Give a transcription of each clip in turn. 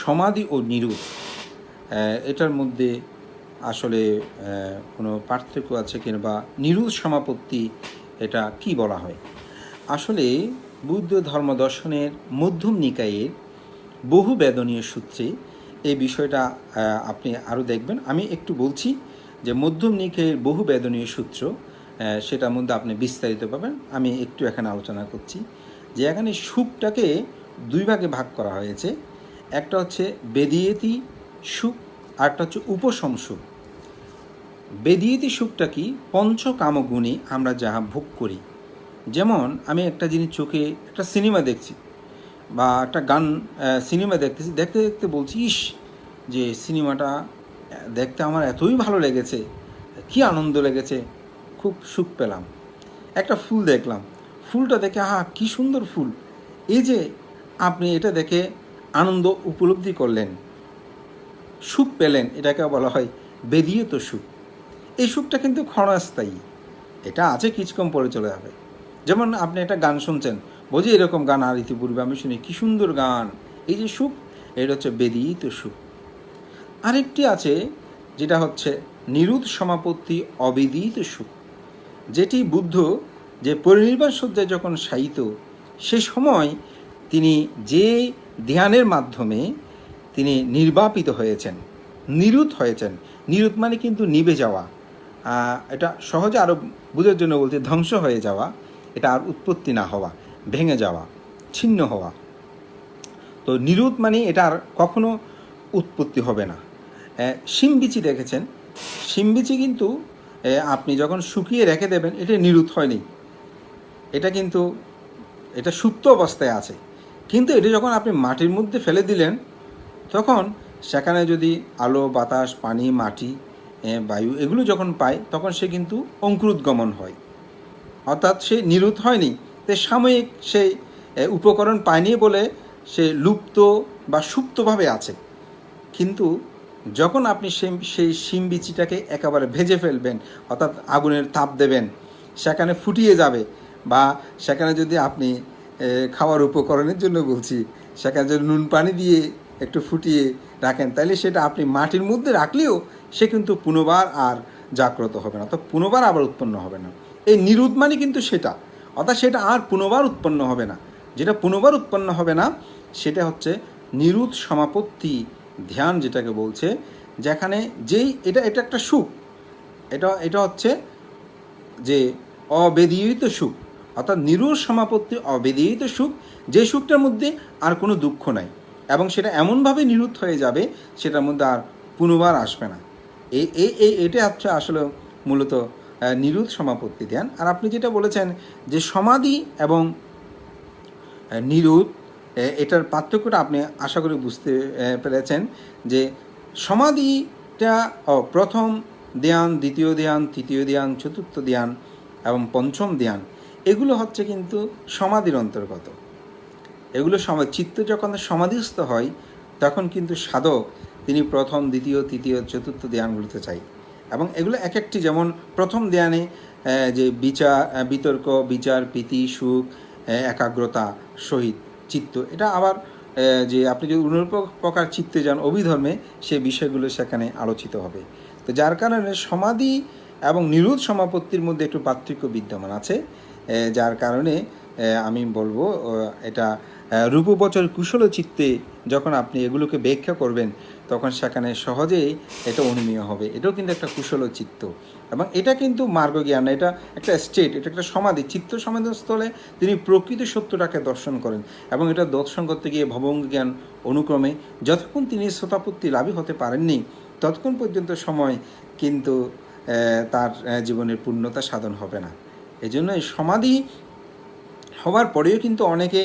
সমাধি ও নিরুদ এটার মধ্যে আসলে কোনো পার্থক্য আছে কিংবা নিরুদ সমাপত্তি এটা কি বলা হয়? আসলে বুদ্ধ ধর্ম দর্শনের মধ্যম নিকায়ের বহু বেদনীয় সূত্রে এই বিষয়টা আপনি আরও দেখবেন। আমি একটু বলছি যে মধ্যম নিকায়ের বহু বেদনীয় সূত্র সেটার মধ্যে আপনি বিস্তারিত পাবেন। আমি একটু এখানে আলোচনা করছি যে এখানে সুখটাকে দুই ভাগে ভাগ করা হয়েছে। একটা হচ্ছে বেদিয়েতি সুখ আরটা হচ্ছে উপশম সুখ। বেদিয়েতি সুখটা কি? পঞ্চকামগুণে আমরা যাহা ভোগ করি। যেমন আমি একটা জিনিস চোখে একটা সিনেমা দেখছি, বা একটা গান সিনেমা দেখতেছি, দেখতে দেখতে বলছি, ইস, যে সিনেমাটা দেখতে আমার এতই ভালো লেগেছে, কি আনন্দ লেগেছে, খুব সুখ পেলাম। একটা ফুল দেখলাম, ফুলটা দেখে, আহা, কি সুন্দর ফুল। এই যে আপনি এটা দেখে আনন্দ উপলব্ধি করলেন। সুখ পেলেন, এটাকে বলা হয় বেদিয়ত সুখ। এই সুখটা কিন্তু ক্ষণস্থায়ী। এটা আছে কিছুক্ষণ পরে চলে যাবে। যেমন আপনি একটা গান শুনছেন বোঝে এরকম গান আর ইতিপূর্বে আমি শুনি, কী সুন্দর গান। এই যে সুখ, এটা হচ্ছে বেদিত সুখ। আরেকটি আছে, যেটা হচ্ছে নিরুদ সমাপত্তি অবেদিত সুখ। যেটি বুদ্ধ যে পরিনির্বাণ সজ্জায় যখন শায়িত সে সময় তিনি যে ধ্যানের মাধ্যমে তিনি নির্বাপিত হয়েছেন নিরুত হয়েছেন নিরুত মানে কিন্তু নিভে যাওয়া। এটা সহজে আরও বুঝার জন্য বলতে ধ্বংস হয়ে যাওয়া এটা আর উৎপত্তি না হওয়া ভেঙে যাওয়া ছিন্ন হওয়া। তো নিরুত মানে এটা আর কখনো উৎপত্তি হবে না। আহ, শিমবিচি দেখেছেন? শিমবিচি কিন্তু আপনি যখন শুকিয়ে রেখে দেবেন এটা নিরুত হয়নি। এটা কিন্তু এটা সুপ্ত অবস্থায় আছে। কিন্তু এটা যখন আপনি মাটির মধ্যে ফেলে দিলেন, তখন সেখানে যদি আলো, বাতাস, পানি, মাটি বায়ু এগুলো যখন পায়, তখন সে কিন্তু অঙ্কুরোদ্গমন হয়। অর্থাৎ সে নিরুত হয়নি। তে সাময়িক সেই উপকরণ পায়নি বলে সে লুপ্ত বা সুপ্তভাবে আছে। কিন্তু যখন আপনি সেই শিম বিচিটাকে একেবারে ভেজে ফেলবেন, অর্থাৎ আগুনের তাপ দেবেন, সেখানে ফুটিয়ে যাবে বা সেখানে যদি আপনি খাওয়ার উপকরণের জন্য বলছি। সেখানে যদি নুন পানি দিয়ে একটু ফুটিয়ে রাখেন। তাহলে সেটা আপনি মাটির মধ্যে রাখলেও সে কিন্তু পুনবার আর জাগ্রত হবে না। তো পুনবার আবার উৎপন্ন হবে না। এই নিরুদ মানে কিন্তু সেটা। অর্থাৎ সেটা আর পুনবার উৎপন্ন হবে না। যেটা পুনবার উৎপন্ন হবে না, সেটা হচ্ছে নিরুদ সমাপত্তি ধ্যান যেটাকে বলছে, যেখানে যেই এটা এটা একটা সুখ। এটা এটা হচ্ছে যে অবেদিত সুখ। অর্থাৎ নিরুর সমাপত্তি অবেদিত সুখ, যে সুখটার মধ্যে আর কোনো দুঃখ নাই এবং সেটা এমনভাবে নিরুদ্ধ হয়ে যাবে, সেটার মধ্যে আর পুনর্বার আসবে না। এই এই এটা হচ্ছে আসলে মূলত নিরুদ সমাপত্তি ধ্যান। আর আপনি যেটা বলেছেন যে সমাধি এবং নিরুদ এটার পার্থক্যটা আপনি আশা করি বুঝতে পেরেছেন যে সমাধিটা প্রথম ধ্যান, দ্বিতীয় ধ্যান, তৃতীয় ধ্যান, চতুর্থ ধ্যান এবং পঞ্চম ধ্যান এগুলো হচ্ছে কিন্তু সমাধির অন্তর্গত। এগুলো চিত্ত যখন সমাধিস্থ হয়, তখন কিন্তু সাধক তিনি প্রথম, দ্বিতীয়, তৃতীয়, চতুর্থ ধ্যানগুলোতে চাই। এবং এগুলো এক একটি যেমন প্রথম ধ্যানে যে বিচার বিতর্ক, বিচার, প্রীতি, সুখ একাগ্রতা সহিত চিত্ত। এটা আবার যে আপনি যদি অন্য প্রকার চিত্তে যান অভিধর্মে, সে বিষয়গুলো সেখানে আলোচিত হবে। তো যার কারণে সমাধি এবং নিরোধ সমাপত্তির মধ্যে একটু পার্থক্য বিদ্যমান আছে। যার কারণে আমি বলব এটা রূপবচর কুশল চিত্তে যখন আপনি এগুলোকে ব্যাখ্যা করবেন, তখন সেখানে সহজেই এটা অনুমীয় হবে। এটাও কিন্তু একটা কুশল চিত্ত। এবং এটা কিন্তু মার্গ জ্ঞান এটা একটা স্টেট এটা একটা সমাধি। চিত্ত সমাধিস্থলে তিনি প্রকৃত সত্যটাকে দর্শন করেন এবং এটা দর্শন করতে গিয়ে ভবঙ্গ জ্ঞান অনুক্রমে যতক্ষণ তিনি শ্রোতাপত্তি লাভই হতে পারেননি, ততক্ষণ পর্যন্ত সময় কিন্তু তার জীবনের পূর্ণতা সাধন হবে না। এই জন্য এই সমাধি হওয়ার পরেও কিন্তু অনেকে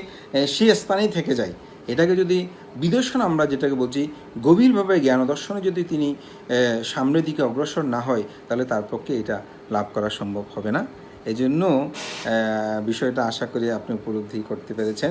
সে স্থানেই থেকে যায়। এটাকে যদি বিদর্শন আমরা যেটাকে বলছি, গভীরভাবে জ্ঞান দর্শনে যদি তিনি সামনের দিকে অগ্রসর না হয়, তাহলে তার পক্ষে এটা লাভ করা সম্ভব হবে না। এজন্য বিষয়টা আশা করি আপনি উপলব্ধি করতে পেরেছেন।